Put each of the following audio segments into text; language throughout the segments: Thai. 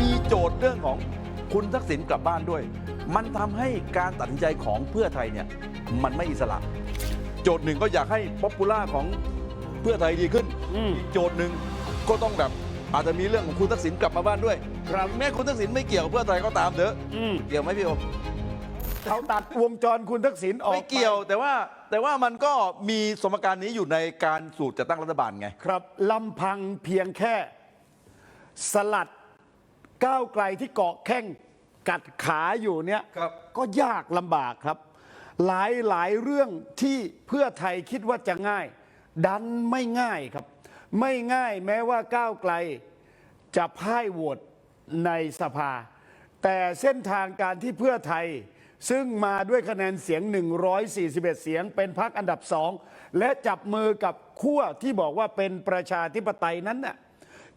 มีโจทย์เรื่องของคุณทักษิณกลับบ้านด้วย มันทำให้การตัดสินใจของเพื่อไทยเนี่ยมันไม่อิสระ โจทย์หนึ่งก็อยากให้ป๊อปปูล่าของเพื่อไทยดีขึ้นอืมอีกโจทย์หนึ่งก็ต้องแบบอาจจะมีเรื่องของคุณทักษิณกลับมาบ้านด้วยครับแม้คุณทักษิณไม่เกี่ยวกับเพื่อไทยก็ตามเถอะอืมเกี่ยวไหมพี่โอเขาตัดวงจรคุณทักษิณออกไม่เกี่ยว แต่ว่าแต่ว่ามันก็มีสมการนี้อยู่ในการสูตรจัดตั้งรัฐบาลไง ครับลำพังเพียงแค่ สลัด ก้าวไกลที่เกาะแข้งกัดขาอยู่เนี่ยครับก็ยากลำบากครับ หลายหลายเรื่องที่เพื่อไทยคิดว่าจะง่าย ดันไม่ง่ายครับ ไม่ง่ายแม้ว่าก้าวไกลจะพ่ายโหวตในสภา แต่เส้นทางการที่เพื่อไทย ซึ่งมาด้วยคะแนนเสียง 141 เสียง เป็นพักอันดับสองและจับมือกับขั้วที่บอกว่าเป็นประชาธิปไตยนั้นน่ะ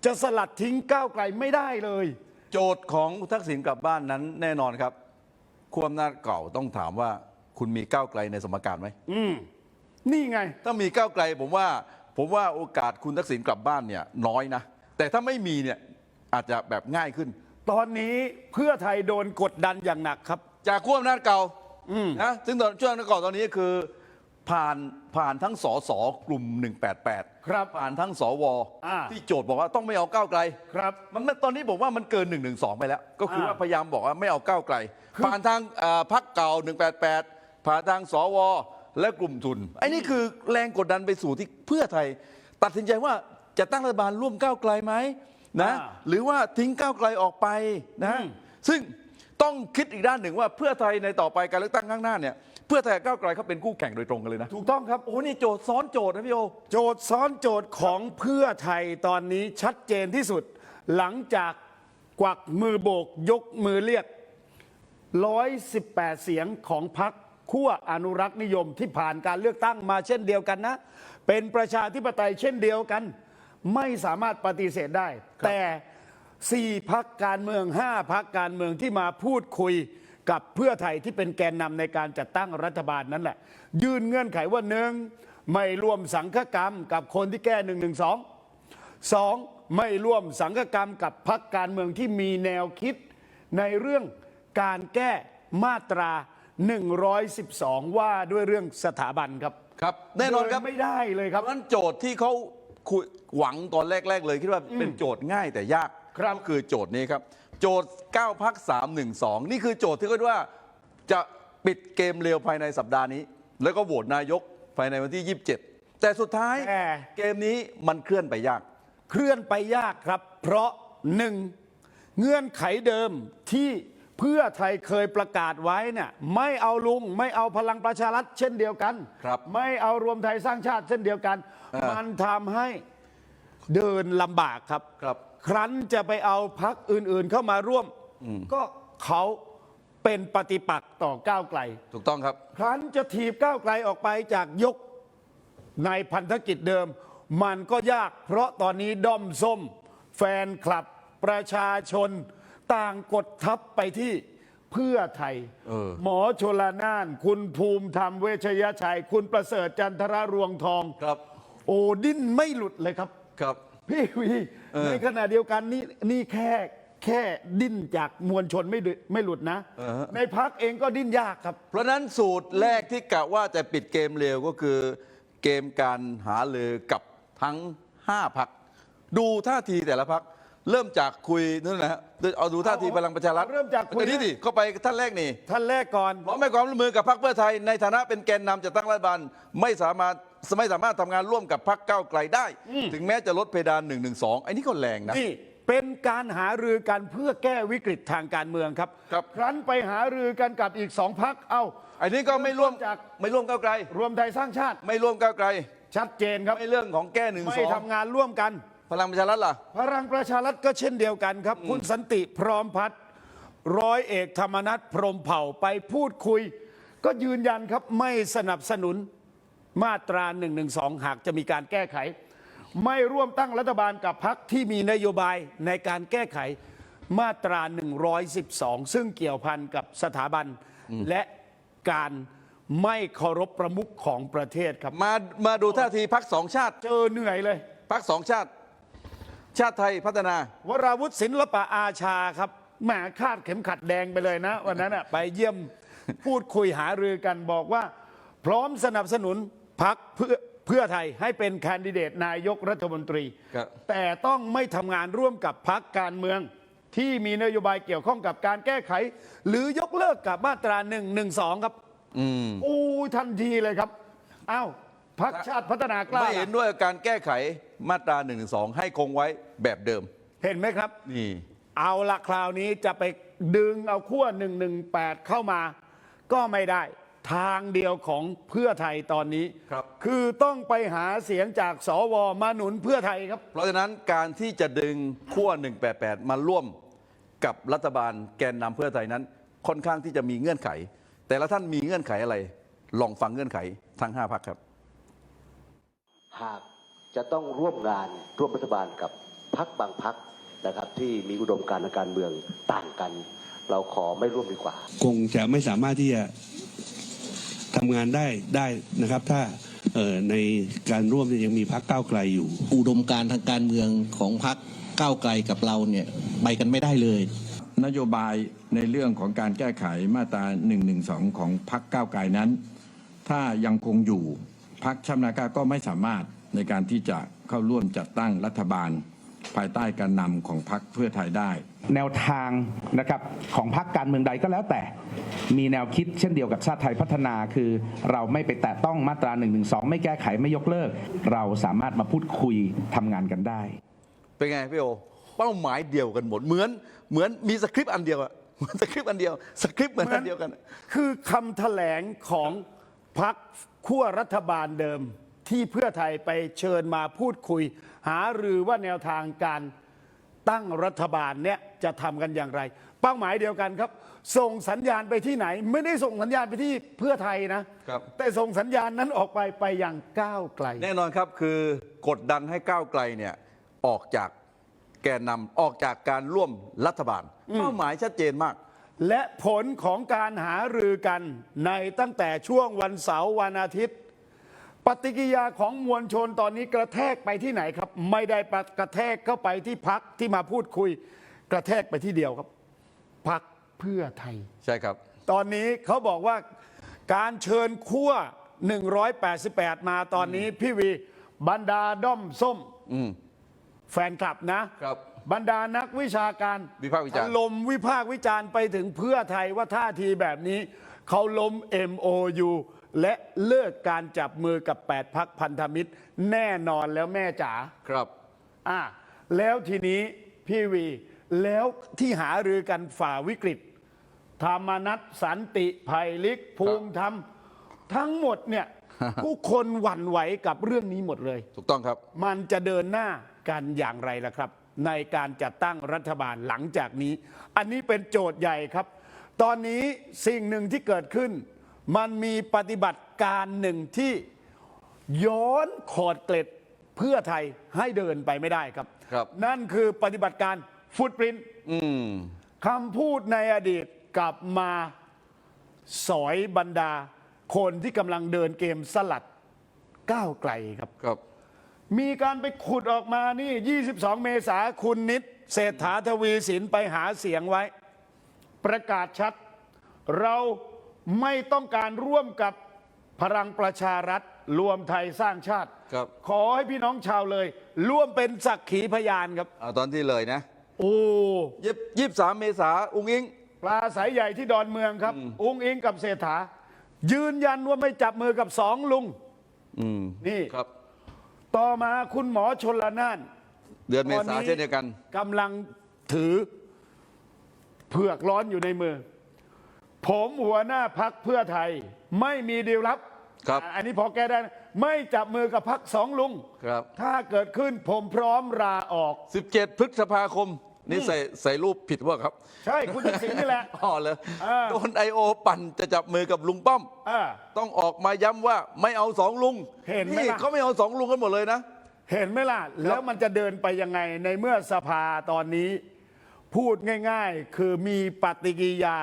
จะสลัดทิ้งก้าวไกลไม่ได้เลย โจทย์ของทักษิณกลับบ้านนั้นแน่นอนครับความอำนาจเก่าต้องถามว่าคุณมีก้าวไกลในสมการไหมอืมนี่ไง ถ้ามีก้าวไกลผมว่า ผมว่าโอกาสคุณทักษิณกลับบ้านเนี่ยน้อยนะ แต่ถ้าไม่มีเนี่ยอาจจะแบบง่ายขึ้น ตอนนี้เพื่อไทยโดนกดดันอย่างหนักครับ จากขั้วอำนาจเก่านะซึ่งตอนช่วงนั้นก่อนตอนนี้คือ ผ่านผ่านทั้งสสกลุ่ม 188 ครับผ่านทั้งสวอ่า ที่โจทย์บอกว่าต้องไม่เอาก้าวไกล ครับ มันมันตอนนี้ผมว่ามันเกิน1นึไปแล้ว ก็คืออ่าว่าพยายามบอกว่าไม่เอาก้าวไกล ผ่านทางอ่าพักเก่า 188 ผ่านทางสว และกลุ่มทุนไอ้นี่คือแรงกดดันไปสู่ที่เพื่อไทย ตัดสินใจว่าจะตั้งรัฐบาลร่วมก้าวไกลไหมนะอ่าหรือว่าทิ้งก้าวไกลออกไปนะอืม ซึ่งต้องคิดอีกด้านหนึ่งว่าเพื่อไทยในต่อไปการเลือกตั้งข้างหน้าเนี่ย เพื่อไทยกับก้าวไกลเขาเป็นคู่แข่งโดยตรงกันเลยนะ ถูกต้องครับ โอ้นี่โจทย์ซ้อนโจทย์นะพี่โอ โจทย์ซ้อนโจทย์ของเพื่อไทยตอนนี้ชัดเจนที่สุด หลังจากกวักมือโบกยกมือเรียก 118 เสียงของพรรคขั้วอนุรักษ์นิยมที่ผ่านการเลือกตั้งมาเช่นเดียวกันนะ เป็นประชาธิปไตยเช่นเดียวกัน ไม่สามารถปฏิเสธได้ แต่สี่พักการเมืองห้าพักการเมืองที่มาพูดคุย กับเพื่อไทยที่เป็นแกนนำในการจัดตั้งรัฐบาลนั่นแหละ ยื่นเงื่อนไขว่าหนึ่งไม่ร่วมสังฆกรรมกับคนที่แก้หนึ่งหนึ่งสองสองไม่ร่วมสังฆกรรมกับพรรคการเมืองที่มีแนวคิด ในเรื่องการแก้มาตรา 112 ว่าด้วยเรื่องสถาบันครับครับแน่นอนครับโดยไม่ได้เลยครับเพราะฉะนั้นโจทย์ที่เขาคุยหวังตอนแรก ๆ เลยคิดว่าเป็นโจทย์ง่ายแต่ยากครับก็คือโจทย์นี้ครับ โจทย์ 9 พัก 3 1 2 นี่คือโจทย์ที่เขาเรียกว่าจะปิดเกมเร็วภายในสัปดาห์นี้ แล้วก็โหวตนายกภายในวันที่ 27 แต่สุดท้ายแต่เกมนี้มันเคลื่อนไปยาก เคลื่อนไปยากครับ เพราะหนึ่งเงื่อนไขเดิมที่เพื่อไทยเคยประกาศไว้เนี่ยไม่เอาลุงไม่เอาพลังประชารัฐเช่นเดียวกัน ครับไม่เอารวมไทยสร้างชาติเช่นเดียวกัน อ่ามั มันทำให้เดินลำบากครับ ครับ ครั้นจะไปเอาพักอื่นๆเข้ามาร่วม ก็เขาเป็นปฏิปักษ์ต่อก้าวไกล ถูกต้องครับ ครั้นจะถีบก้าวไกลออกไปจากยกในพันธกิจเดิม มันก็ยากเพราะตอนนี้ด้อมส้ม แฟนคลับประชาชน ต่างกดทับไปที่เพื่อไทย เออ หมอชลนาน คุณภูมิธรรมเวชยชัย คุณประเสริฐจันทรรวงทอง ครับ โอ้ดิ้นไม่หลุดเลยครับ ครับ พี่วีเออในขณะเดียวกันนี่นี่แค่แค่ดิ้นจากมวลชนไม่ดึไม่หลุดนะ เออฮะในพักเองก็ดิ้นยากครับ เพราะฉะนั้นสูตรแรกที่กะว่าจะปิดเกมเร็วก็คือเกมการหาเลยกับทั้ง 5พัก ดูท่าทีแต่ละพัก เริ่มจากคุยนั่นนะฮะเอาดูท่าทีพลังประชารัฐเริ่มจากคุย อันนี้ดิเข้าไปท่านแรกนี่ท่านแรกก่อน พร้อมให้ความร่วมมือกับพรรคเพื่อไทยในฐานะเป็นแกนนำจัดตั้งรัฐบาลไม่สามารถ ไม่สามารถทำงานร่วมกับพรรคก้าวไกลได้ถึงแม้จะลดเพดาน1นึไอ้นี่ก็แรงนะ นี่เป็นการหารือกันเพื่อแก้วิกฤตทางการเมืองครับครับ ครั้นไปหารือกันกับอีกสองพักเอ้าอันนี้ก็ไม่ร่วมจาก ไม่ร่วมก้าวไกล รวมไทยสร้างชาติไม่ร่วมก้าวไกลชัดเจนครับ ไม่เรื่องของแก้หนึ่งไม่สองทำงานร่วมกัน พลังประชารัฐล่ะ พลังประชารัฐก็เช่นเดียวกันครับ คุณสันติพร้อมพัฒน์ร้อยเอกธรรมนัฐพรหมเผ่าไปพูดคุย ก็ยืนยันครับไม่สนับสนุน มาตรา1นึหากจะมีการแก้ไข ไม่ร่วมตั้งรัฐบาลกับพรรคที่มีนโยบายในการแก้ไขมาตรา 112 ซึ่งเกี่ยวพันกับสถาบันและการไม่เคารพประมุขของประเทศครับ มามาดูท่าทีพักสองชาติ เจอเหนื่อยเลยพักสองชาติ ชาติไทยพัฒนา วราวุฒิศิลปะอาชาครับแหมคาดเข็มขัดแดงไปเลยนะ วันนั้นอะไปเยี่ยมพูดคุยหารือกันบอกว่า พร้อมสนับสนุน พักเพื่อเพื่อไทยให้เป็นแคนดิเดตนายกรัฐมนตรี ครับ แต่ต้องไม่ทำงานร่วมกับพักการเมือง ที่มีนโยบายเกี่ยวข้องกับการแก้ไข หรือยกเลิกกับมาตรา1นึครับ อืมอู้ทันทีเลยครับอ้าวพักชาติพัฒนากล้าไม่เห็นด้วยกับการแก้ไขมาตรา1นึให้คงไว้แบบเดิม เห็นไหมครับ นี่ เอาละคราวนี้จะไปดึงเอาขั้ว118 เข้ามา ก็ไม่ได้ ทางเดียวของเพื่อไทยตอนนี้ครับ คือต้องไปหาเสียงจากสวมาหนุนเพื่อไทยครับ เพราะฉะนั้นการที่จะดึงขั้ว188 มาร่วมกับรัฐบาลแกนนำเพื่อไทยนั้น ค่อนข้างที่จะมีเงื่อนไข แต่ละท่านมีเงื่อนไขอะไร ลองฟังเงื่อนไขทั้ง5พักครับ หากจะต้องร่วมงานร่วมรัฐบาลกับพักบางพักนะครับ ที่มีอุดมการณ์ทางการเมืองต่างกัน เราขอไม่ร่วมดีกว่า คงจะไม่สามารถที่จะ ทำงานได้ได้นะครับ ถ้าเอ่อในการร่วมเนี่ยยังมีพักก้าวไกลอยู่ อุดมการณ์ทางการเมืองของพรรคก้าวไกลกับเราเนี่ยไปกันไม่ได้เลย นโยบายในเรื่องของการแก้ไขมาตรา112ของพักก้าวไกลนั้น ถ้ายังคงอยู่พักชาตินาก้าวก็ไม่สามารถในการที่จะเข้าร่วมจัดตั้งรัฐบาล ภายใต้การนำของพักเพื่อไทยได้ แนวทางนะครับของพรรคการเมืองใดก็แล้วแต่ มีแนวคิดเช่นเดียวกับชาติไทยพัฒนาคือ เราไม่ไปแตะต้องมาตรา1นึไม่แก้ไขไม่ยกเลิก เราสามารถมาพูดคุยทำงานกันได้ เป็นไงพี่โอเป้าหมายเดียวกันหมดเหมือนเหมือนมีสคริปต์อันเดียวอะเหมือนสคริปต์อันเดียวสคริปต์เหมือนอันเดียวกัน คือคำแถลงของพักขั้วรัฐบาลเดิมที่เพื่อไทยไปเชิญมาพูดคุย หารือว่าแนวทางการตั้งรัฐบาลเนี่ยจะทำกันอย่างไร เป้าหมายเดียวกันครับ ส่งสัญญาณไปที่ไหน ไม่ได้ส่งสัญญาณไปที่เพื่อไทยนะ ครับ แต่ส่งสัญญาณนั้นออกไปไปอย่างก้าวไกล แน่นอนครับคือกดดันให้ก้าวไกลเนี่ยออกจากแกนนำออกจากการร่วมรัฐบาล เป้าหมายชัดเจนมาก และผลของการหารือกันในตั้งแต่ช่วงวันเสาร์วันอาทิตย์ ปฏิกิริยาของมวลชนตอนนี้กระแทกไปที่ไหนครับ ไม่ได้ปะกระแทกเข้าไปที่พักที่มาพูดคุย กระแทกไปที่เดียวครับพักเพื่อไทย ใช่ครับ ตอนนี้เขาบอกว่าการเชิญขั้ว 188 มาตอนนี้พี่วีบรรดาด้อมส้มอืมแฟนคลับนะครับ บรรดานักวิชาการวิพากษ์วิจารณ์ถลมวิพากษ์วิจารณ์ไปถึงเพื่อไทยว่าท่าทีแบบนี้ เขาล้ม MOU และเลิกการจับมือกับ 8พักพันธมิตร แน่นอนแล้วแม่จ๋าครับ อะแล้วทีนี้พี่วี แล้วที่หารือกันฝ่าวิกฤต ธรรมนัตสันติภัยลิกภูมิธรรม ทั้งหมดเนี่ย ผู้คนหวั่นไหวกับเรื่องนี้หมดเลย ถูกต้องครับ มันจะเดินหน้ากันอย่างไรล่ะครับ ในการจัดตั้งรัฐบาลหลังจากนี้ อันนี้เป็นโจทย์ใหญ่ครับ ตอนนี้สิ่งหนึ่งที่เกิดขึ้น มันมีปฏิบัติการหนึ่งที่ย้อนขอดเกล็ดเพื่อไทยให้เดินไปไม่ได้ครับ ครับนั่นคือปฏิบัติการฟุตปรินอืมคำพูดในอดีตกลับมาสอยบรรดา คนที่กำลังเดินเกมสลัดก้าวไกลครับ ครับ มีการไปขุดออกมานี่ 22 เมษาคุณนิดเศรษฐาทวีสินไปหาเสียงไว้ ประกาศชัด เรา ไม่ต้องการร่วมกับพลังประชารัฐรวมไทยสร้างชาติ ครับ ขอให้พี่น้องชาวเลย ร่วมเป็นสักขีพยานครับ เอาตอนที่เลยนะโอ้ยี่ยี่สามเมษาอุ้งอิง ปลาสายใหญ่ที่ดอนเมืองครับ อุ้งอิงกับเศรษฐา ยืนยันว่าไม่จับมือกับสองลุง อืมนี่ ครับ ต่อมาคุณหมอชนละนานเดือนเมตอนษานี้เช่นเดียวกัน กำลังถือ เผือกร้อนอยู่ในมือ ผมหัวหน้าพักเพื่อไทย ไม่มีดีลลับครับ อะอันนี้พอแก้ได้นะไม่จับมือกับพักสองลุง ครับ ถ้าเกิดขึ้นผมพร้อมลาออก 17 พฤษภาคม นี่ใส่ใส่รูปผิดว่าครับใช่คุณทักษิณนี่แหละ อ๋อเลยอ่าโดนไอโอปั่นจะจับมือกับลุงป้อม อ่า ต้องออกมาย้ำว่าไม่เอาสองลุงเห็นไหมล่ะ เขาไม่เอาสองลุงกันหมดเลยนะ เห็นไหมล่ะ แล้วมันจะเดินไปยังไงในเมื่อสภาตอนนี้ พูดง่าย ๆ คือมีปฏิกิริยา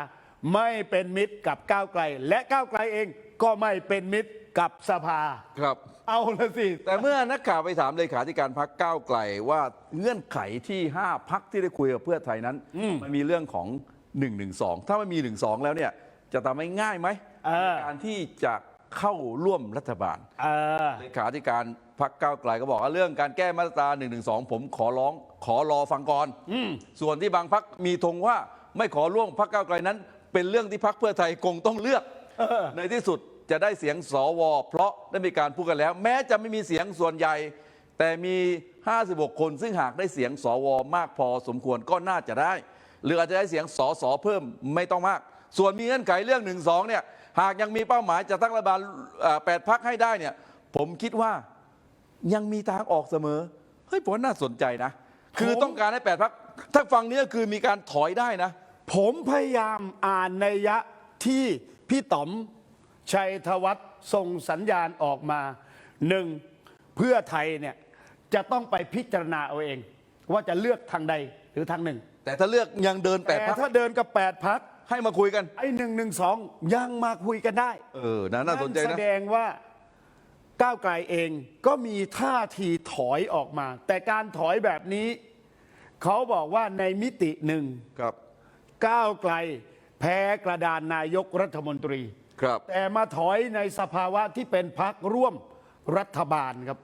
ไม่เป็นมิตรกับก้าวไกล และก้าวไกลเองก็ไม่เป็นมิตรกับสภา ครับ เอาละสิ แต่เมื่อนักข่าวไปถามเลขาธิการพักก้าวไกลว่าเงื่อนไขที่ 5 พักที่ได้คุยกับเพื่อไทยนั้นมันมีเรื่องของ 1 1 2 ถ้ามันมี 1 2 แล้วเนี่ยจะทำให้ง่ายไหมเออ ในการที่จะเข้าร่วมรัฐบาล เออ เลขาธิการพักก้าวไกลก็บอกว่าเรื่องการแก้มาตรา1นึผมขอร้องขอรอฟังก่อนส่วนที่บางพักมีธงว่าไม่ขอร่วมพักก้าวไกลนั้น เป็นเรื่องที่พักเพื่อไทยคงต้องเลือก ในที่สุดจะได้เสียงสว เพราะได้มีการพูดกันแล้ว แม้จะไม่มีเสียงส่วนใหญ่ แต่มี 56 คนซึ่งหากได้เสียงสว มากพอสมควรก็น่าจะได้ หรืออาจจะได้เสียงสสเพิ่มไม่ต้องมาก ส่วนมีเงื่อนไขเรื่องหนึ่งสองเนี่ยหากยังมีเป้าหมายจะตั้งรัฐบาลเอ่อแปดพักให้ได้เนี่ยผมคิดว่ายังมีทางออกเสมอเฮ้ยผมว่าน่าสนใจนะ คือผมต้องการให้แปดพักถ้าฟังเนี้ยคือมีการถอยได้นะ ผมพยายามอ่านในยยะที่พี่ต๋อมชัยธวัฒน์ส่งสัญญาณออกมาหนึ่งเพื่อไทยเนี่ยจะต้องไปพิจารณาเอาเอง ว่าจะเลือกทางใดหรือทางหนึ่ง แต่ถ้าเลือกยังเดินแปแต่ดพักถ้าเดินกับแปดพักให้มาคุยกัน ไอ้หนึ่งหนึ่งสองยังมาคุยกันได้ เออนะน่าสนใจแสนะ ดงว่าก้าวไกลเองก็มีท่าทีถอยออกมา แต่การถอยแบบนี้ เขาบอกว่าในมิติหนึ่ง ครับ ก้าวไกล แพ้กระดานนายกรัฐมนตรี ครับ แต่มาถอยในสภาวะที่เป็นพักร่วมรัฐบาลครับ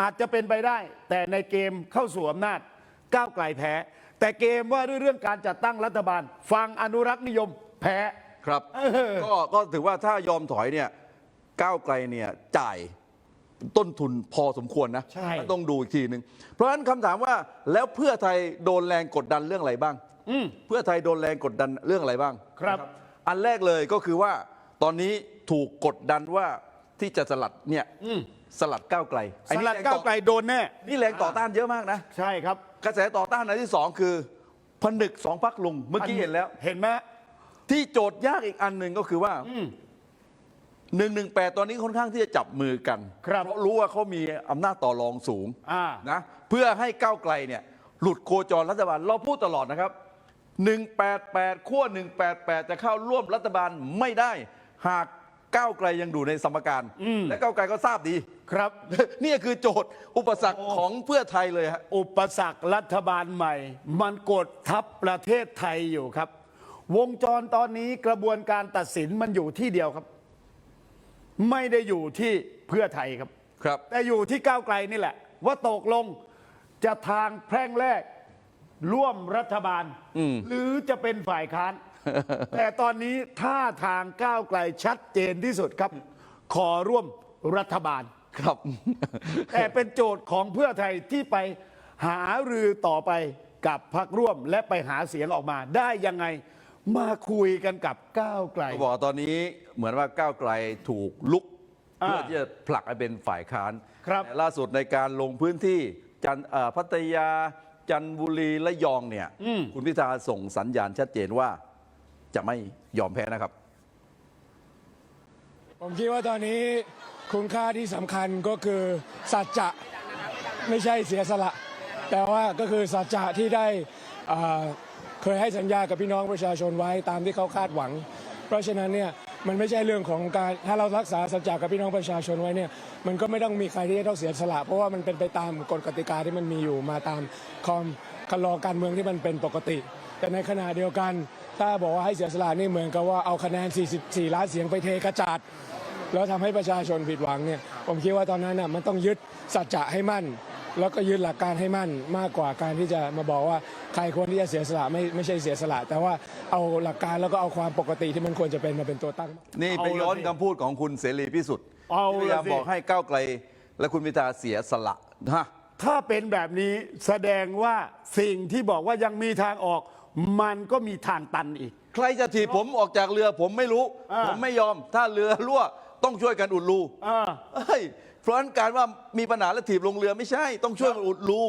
อาจจะเป็นไปได้ แต่ในเกมเข้าสู่อำนาจก้าวไกลแพ้ แต่เกมว่าด้วยเรื่องการจัดตั้งรัฐบาล ฟังอนุรักษ์นิยมแพ้ ครับเออก็ก็ถือว่าถ้ายอมถอยเนี่ยก้าวไกลเนี่ยจ่ายต้นทุนพอสมควรนะใช่ ต้องดูอีกทีหนึ่งเพราะฉะนั้นคำถามว่าแล้วเพื่อไทยโดนแรงกดดันเรื่องอะไรบ้าง เพื่อไทยโดนแรงกดดันเรื่องอะไรบ้างครับนะอันแรกเลยก็คือว่าตอนนี้ถูกกดดันว่าที่จะสลัดเนี่ยสลัดก้าวไกลไอ้สนี่ลัดแรงก้าวไกลโดนแน่นี่แรงต่อต้านเยอะมากนะ ใช่ครับ กระแสต่อต้านอันที่สองคือผนึกสองพักลุงเมื่อกี้เห็นแล้ว เห็นไหมที่โจทย์ยากอีกอันหนึ่งก็คือว่าหนึ่งหนึ่งแปดตอนนี้ค่อนข้างที่จะจับมือกันครับเพราะรู้ว่าเขามีอำนาจต่อรองสูงอ่านะเพื่อให้ก้าวไกลเนี่ย หลุดโคจรรัฐบาลเราพูดตลอดนะครับ 188ขั้ว188 จะเข้าร่วมรัฐบาลไม่ได้ หากก้าวไกลยังอยู่ในสมการและก้าวไกลก็ทราบดี ครับ นี่คือโจทย์อุปสรรคของเพื่อไทยเลยฮะ อุปสรรครัฐบาลใหม่ มันกดทับประเทศไทยอยู่ครับ วงจรตอนนี้กระบวนการตัดสินมันอยู่ที่เดียวครับ ไม่ได้อยู่ที่เพื่อไทยครับ ครับ แต่อยู่ที่ก้าวไกลนี่แหละ ว่าตกลงจะทางแพร่งแรก ร่วมรัฐบาล หรือจะเป็นฝ่ายค้าน แต่ตอนนี้ท่าทางก้าวไกลชัดเจนที่สุดครับ ขอร่วมรัฐบาล ครับ แต่เป็นโจทย์ของเพื่อไทยที่ไปหารือต่อไปกับพรรคร่วมและไปหาเสียงออกมา ได้ยังไงมาคุยกันกับก้าวไกลเขาบอกว่าตอนนี้เหมือนว่าก้าวไกลถูกลุกอ่าเพื่อที่จะผลักให้เป็นฝ่ายค้านครับ แต่ล่าสุดในการลงพื้นที่จันเอ่อพัทยา จันทบุรีและยองเนี่ยคุณพิธาส่งสัญญาณชัดเจนว่า จะไม่ยอมแพ้นะครับ ผมคิดว่าตอนนี้คุณค่าที่สำคัญก็คือสัจจะไม่ใช่เสียสละ แต่ว่าก็คือสัจจะที่ได้อ่าเคยให้สัญญากับพี่น้องประชาชนไว้ตามที่เขาคาดหวัง เพราะฉะนั้นเนี่ย มันไม่ใช่เรื่องของการถ้าเรารักษาสัจจะกับพี่น้องประชาชนไว้เนี่ยมันก็ไม่ต้องมีใครที่จะต้องเสียสละ เพราะว่ามันเป็นไปตามกฎกติกาที่มันมีอยู่มาตามคอมคันลอการเมืองที่มันเป็นปกติ แต่ในขณะเดียวกัน ถ้าบอกว่าให้เสียสละนี่เหมือนกับว่าเอาคะแนน 44 ล้านเสียงไปเทกระจาดแล้วทำให้ประชาชนผิดหวังเนี่ยผมคิดว่าตอนนั้นน่ะมันต้องยึดสัจจะให้มั่น แล้วก็ยึดหลักการให้มั่นมากกว่าการที่จะมาบอกว่าใครควรที่จะเสียสละไม่ไม่ใช่เสียสละ แต่ว่าเอาหลักการแล้วก็เอาความปกติที่มันควรจะเป็นมาเป็นตัวตั้ง นี่ไปเอาละย้อนสิคำพูดของคุณเสรีพิสุทธิ์เอาที่พยายามละสิ บอกให้ก้าวไกล และคุณพิธาเสียสละนะถ้าเป็นแบบนี้แสดงว่าสิ่งที่บอกว่ายังมีทางออก มันก็มีทางตันอีก ใครจะถีบผมออกจากเรือผมไม่รู้ อ่าผมไม่ยอมถ้าเรือรั่วต้องช่วยกันอุดรูอ่าเอ้ย เพราะฉะนั้นการว่ามีปัญหาแล้วถีบลงเรือไม่ใช่ ต้องช่วยกันอุดรู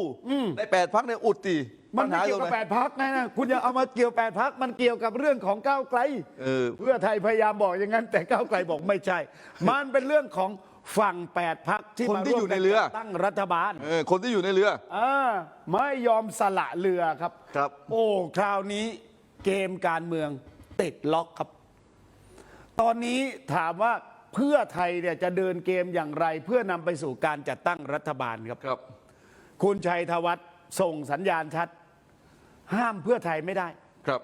ในแปดพักเนี่ยอุดตีมันไม่เกี่ยวกับแปดพักนะนะคุณอย่าเอามาเกี่ยวแปดพักมันเกี่ยวกับเรื่องของก้าวไกลเออเพื่อไทยพยายามบอกอย่างนั้น แต่ก้าวไกลบอกไม่ใช่ มันเป็นเรื่องของฝั่งแปดพักที่คนมาที่ร่วมอยู่ในเรือกัจัดตั้งรัฐบาลเออคนที่อยู่ในเรืออ่าไม่ยอมสละเรือครับครับ โอ้คราวนี้เกมการเมืองติดล็อกครับ ตอนนี้ถามว่า เพื่อไทยเนี่ยจะเดินเกมอย่างไร เพื่อนำไปสู่การจัดตั้งรัฐบาลครับ ครับ คุณชัยธวัฒน์ส่งสัญญาณชัด ห้ามเพื่อไทยไม่ได้ ครับ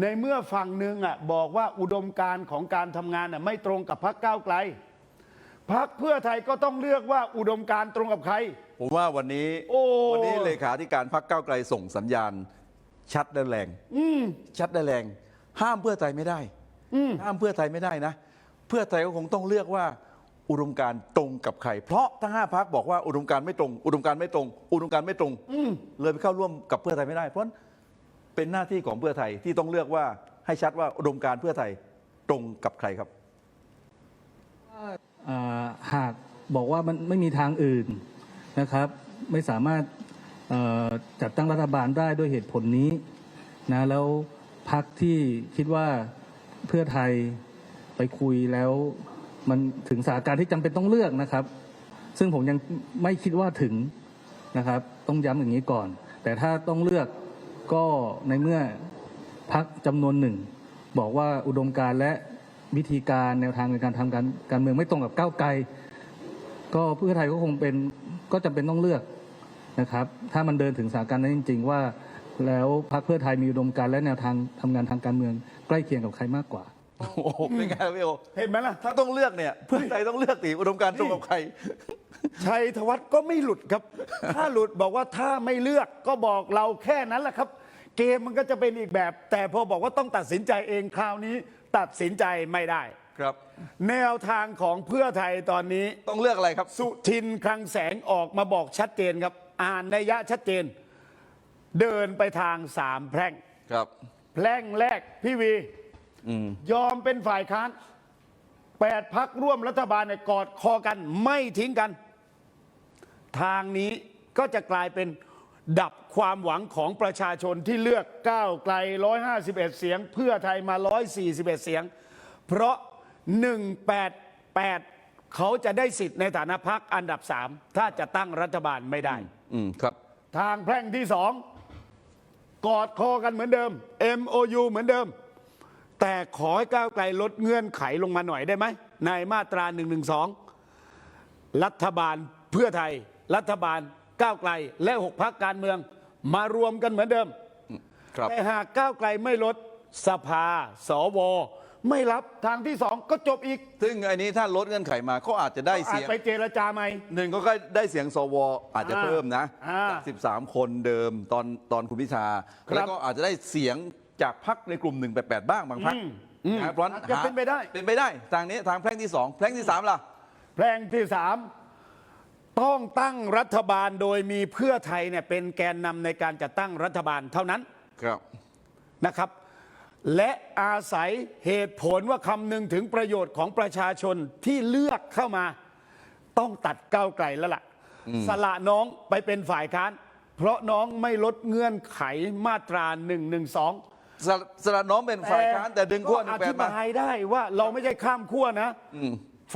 ในเมื่อฝั่งหนึ่งอะบอกว่าอุดมการณ์ของการทำงานอะไม่ตรงกับพรรคก้าวไกลพรรคเพื่อไทยก็ต้องเลือกว่าอุดมการณ์ตรงกับใคร ผมว่าวันนี้โอ้ วันนี้เลขาธิการพรรคก้าวไกลส่งสัญญาณ ชัดและแรงชัดและแรง ห้ามเพื่อไทยไม่ได้ ห้ามเพื่อไทยไม่ได้นะ เพื่อไทยก็คงต้องเลือกว่า อุดมการณ์ตรงกับใคร เพราะทั้งห้าพักบอกว่าอุดมการณ์ไม่ตรง อุดมการณ์ไม่ตรง อุดมการณ์ไม่ตรงเลยไปเข้าร่วมกับเพื่อไทยไม่ได้ เพราะเป็นหน้าที่ของเพื่อไทยที่ต้องเลือกว่าให้ชัดว่าอุดมการณ์เพื่อไทยตรงกับใครครับหากบอกว่ามันไม่มีทางอื่นนะครับ ไม่สามารถจัดตั้งรัฐบาลได้ด้วยเหตุผลนี้นะแล้วพักที่คิดว่าเพื่อไทย คุยแล้ว มันถึงสถานการณ์ที่จำเป็นต้องเลือกนะครับ ซึ่งผมยังไม่คิดว่าถึงนะครับ ต้องย้ำอย่างนี้ก่อน แต่ถ้าต้องเลือกก็ในเมื่อพักจำนวนหนึ่ง บอกว่าอุดมการณ์และวิธีการแนวทางในการทำการการเมืองไม่ตรงกับก้าวไกล ก็เพื่อไทยก็คงเป็นก็จำเป็นต้องเลือกนะครับ ถ้ามันเดินถึงสถานการณ์นั้นจริง ๆ ว่าแล้วพรรคเพื่อไทยมีอุดมการณ์และแนวทางทำงานทางการเมืองใกล้เคียงกับใครมากกว่า โอ้โหเป็นไงครับพี่โอเห็นไหมล่ะ ถ้าต้องเลือกเนี่ยเพื่อไทยต้องเลือกตีอุดมการณ์ตรงกับใคร ชัยธวัฒน์ก็ไม่หลุดครับ ถ้าหลุดบอกว่าถ้าไม่เลือกก็บอกเราแค่นั้นแหละครับ เกมมันก็จะเป็นอีกแบบ แต่พอบอกว่าต้องตัดสินใจเองคราวนี้ ตัดสินใจไม่ได้ ครับ แนวทางของเพื่อไทยตอนนี้ ต้องเลือกอะไรครับ สุทินคลังแสงออกมาบอกชัดเจนครับ อ่านนัยยะชัดเจน เดินไปทางสามแพร่ง ครับ แพร่งแรกพี่วี ยอมเป็นฝ่ายค้านแปดพักร่วมรัฐบาลเนี่ยกอดคอกันไม่ทิ้งกัน ทางนี้ก็จะกลายเป็นดับความหวังของประชาชนที่เลือกก้าวไกล 151 เสียง เพื่อไทยมา 141 เสียง เพราะ 188 เขาจะได้สิทธิ์ในฐานะพักอันดับ 3 ถ้าจะตั้งรัฐบาลไม่ได้อืมครับ ทางแพร่งที่สองกอดคอกันเหมือนเดิม MOU เหมือนเดิม แต่ขอให้ก้าวไกลลดเงื่อนไขลงมาหน่อยได้ไหมในมาตรา112รัฐบาลเพื่อไทย รัฐบาลก้าวไกล และหกพักการเมือง มารวมกันเหมือนเดิมครับแต่หากก้าวไกลไม่ลดสภา สว ไม่รับทางที่สองก็จบอีก ซึ่งอันนี้ถ้าลดเงื่อนไขมาเขาอาจจะได้อาจเสียงไปเจรจาไหมหนึ่งก็ได้เสียงสว อาจจะอ่าเพิ่มนะอ่าจาก13 คนเดิมตอนตอนคุณพิธาครับแล้วก็อาจจะได้เสียง จากพักในกลุ่ม188บ้างบางพักอืมอืมนะเพราะฉะนั้นอาจจะเป็นไปได้ เป็นไปได้ทางนี้ทางแพร่งที่2แพร่งที่3ล่ะ แพร่งที่สามต้องตั้งรัฐบาลโดยมีเพื่อไทยเนี่ยเป็นแกนนำในการจัดตั้งรัฐบาลเท่านั้นครับ นะครับ และอาศัยเหตุผลว่าคำนึงถึงประโยชน์ของประชาชนที่เลือกเข้ามา ต้องตัดก้าวไกลแล้วล่ะ สละน้องไปเป็นฝ่ายค้าน เพราะน้องไม่ลดเงื่อนไขมาตรา1นึ สละสละน้องเป็นฝ่ายค้านแต่ดึงขั้วหนึ่ก็งแปอดธิมาบายได้ว่าเราไม่ใช่ข้ามขั้วนะ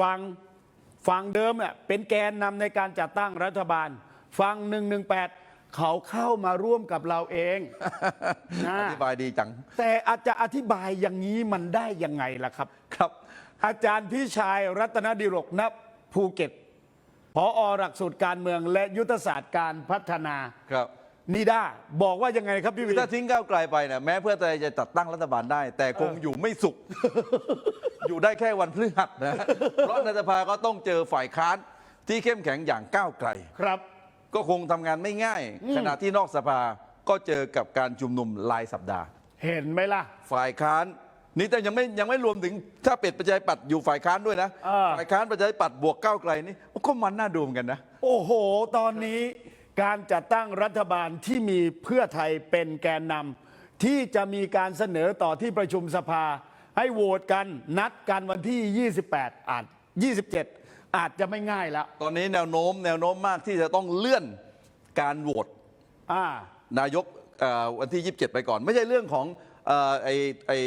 ฟังฟังเดิมเนี่ยเป็นแกนนำในการจัดตั้งรัฐบาลฟัง1นึเขาเข้ามาร่วมกับเราเองนะอธิบายดีจัง แต่อาจจะอธิบายอย่างนี้มันได้ยังไงล่ะครับ ครับ อาจารย์พี่ชายรัตนดิรกณภูเก็ตพอหลักสูตรการเมืองและยุทธศาสตร์การพัฒนาครับ นิด้าบอกว่ายังไงครับพี่วิถ้าทิ้งก้าวไกลไปเนี่ยแม้เพื่อไทยจะจัดตั้งรัฐบาลได้ แต่คงอยู่ไม่สุข อยู่ได้แค่วันพฤหัสนะ เพราะในสภาก็ต้องเจอฝ่ายค้านที่เข้มแข็งอย่างก้าวไกล ครับ ก็คงทำงานไม่ง่าย ขณะที่นอกสภาก็เจอกับการชุมนุมรายสัปดาห์ เห็นไหมล่ะ ฝ่ายค้านนี่แต่ยังไม่ยังไม่รวมถึงถ้าเป็ดประชาธิปัตย์อยู่ฝ่ายค้านด้วยนะ เออ ฝ่ายค้านประชาธิปัตย์บวกก้าวไกลนี่ก็มันน่าดูเหมือนกันนะ โอ้โห ตอนนี้ การจัดตั้งรัฐบาลที่มีเพื่อไทยเป็นแกนนำที่จะมีการเสนอต่อที่ประชุมสภา ให้โหวตกันนัดกันวันที่ 28 อาจ 27 อาจจะไม่ง่ายแล้ว ตอนนี้แนวโน้มแนวโน้มมากที่จะต้องเลื่อนการโหวตอ่านายกเอ่อวันที่ 27 ไปก่อน ไม่ใช่เรื่องของเอ่อไอ้ไอ้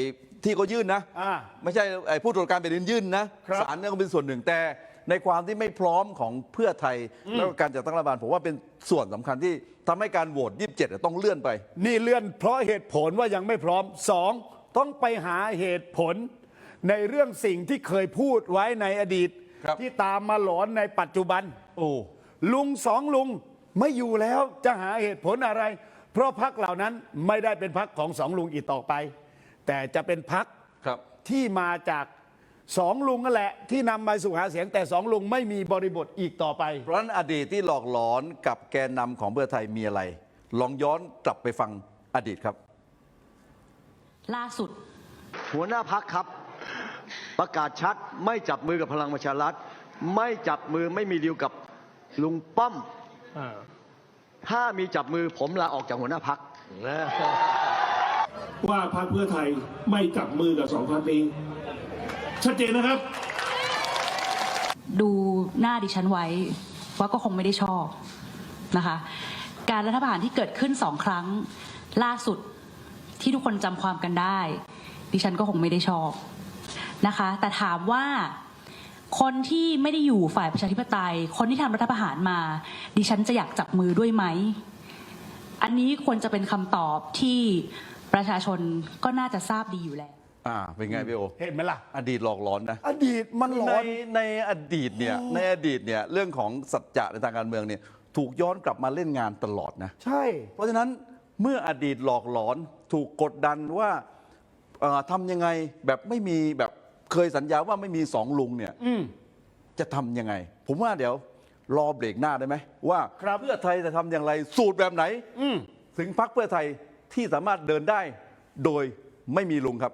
ที่เขายื่นนะ อ่า ไม่ใช่ไอ้ผู้ตรวจการแผ่นดินยื่นนะครับ ศาลเนี่ยก็เป็นส่วนหนึ่งแต่ ในความที่ไม่พร้อมของเพื่อไทย แล้วก็การจัดตั้งรัฐบาลผมว่าเป็นส่วนสำคัญที่ทำให้การโหวต27 ต้องเลื่อนไป นี่เลื่อนเพราะเหตุผลว่ายังไม่พร้อมสองต้องไปหาเหตุผล ในเรื่องสิ่งที่เคยพูดไว้ในอดีต ครับ ที่ตามมาหลอนในปัจจุบัน โอ้ ลุงสองลุงไม่อยู่แล้วจะหาเหตุผลอะไร เพราะพักเหล่านั้นไม่ได้เป็นพักของสองลุงอีกต่อไป แต่จะเป็นพักครับ ที่มาจาก สองลุงนั่นแหละที่นำมาสู่หาเสียงแต่สองลุงไม่มีบริบทอีกต่อไป เพราะฉะนั้นอดีตที่หลอกหลอนกับแกนนำของเพื่อไทยมีอะไร ลองย้อนกลับไปฟังอดีตครับ ล่าสุด หัวหน้าพักครับ ประกาศชัดไม่จับมือกับพลังประชารัฐ ไม่จับมือไม่มีดีลกับลุงป้อม ถ้ามีจับมือผมลาออกจากหัวหน้าพัก ว่าพรรคเพื่อไทยไม่จับมือกับสองพรรคนี้ ชัดเจนนะครับ ดูหน้าดิฉันไว้ว่าก็คงไม่ได้ชอบนะคะ การรัฐประหารที่เกิดขึ้นสองครั้งล่าสุดที่ทุกคนจำความกันได้ ดิฉันก็คงไม่ได้ชอบนะคะ แต่ถามว่าคนที่ไม่ได้อยู่ฝ่ายประชาธิปไตย คนที่ทำรัฐประหารมา ดิฉันจะอยากจับมือด้วยไหม อันนี้ควรจะเป็นคำตอบที่ประชาชนก็น่าจะทราบดีอยู่แล้ว อ่าเป็นไงพี่โอเห็นไหมล่ะ อดีตหลอกหลอนนะ อดีตมันหลในอนในอดีตเนี่ยในอดีตเนี่ยเรื่องของสัจจะในทางการเมืองเนี่ยถูกย้อนกลับมาเล่นงานตลอดนะ ใช่ เพราะฉะนั้นเมื่ออดีตหลอกหลอนถูกกดดันว่าเอ่อทำยังไงแบบไม่มีแบบเคยสัญญาว่าไม่มีสองลุงเนี่ยอืม จะทำยังไง ผมว่าเดี๋ยวรอเบรกหน้าได้ไหมว่าครับ เพื่อไทยจะทำอย่างไรสูตรแบบไหน อืม ถึงพักเพื่อไทยที่สามารถเดินได้โดยไม่มีลุงครับ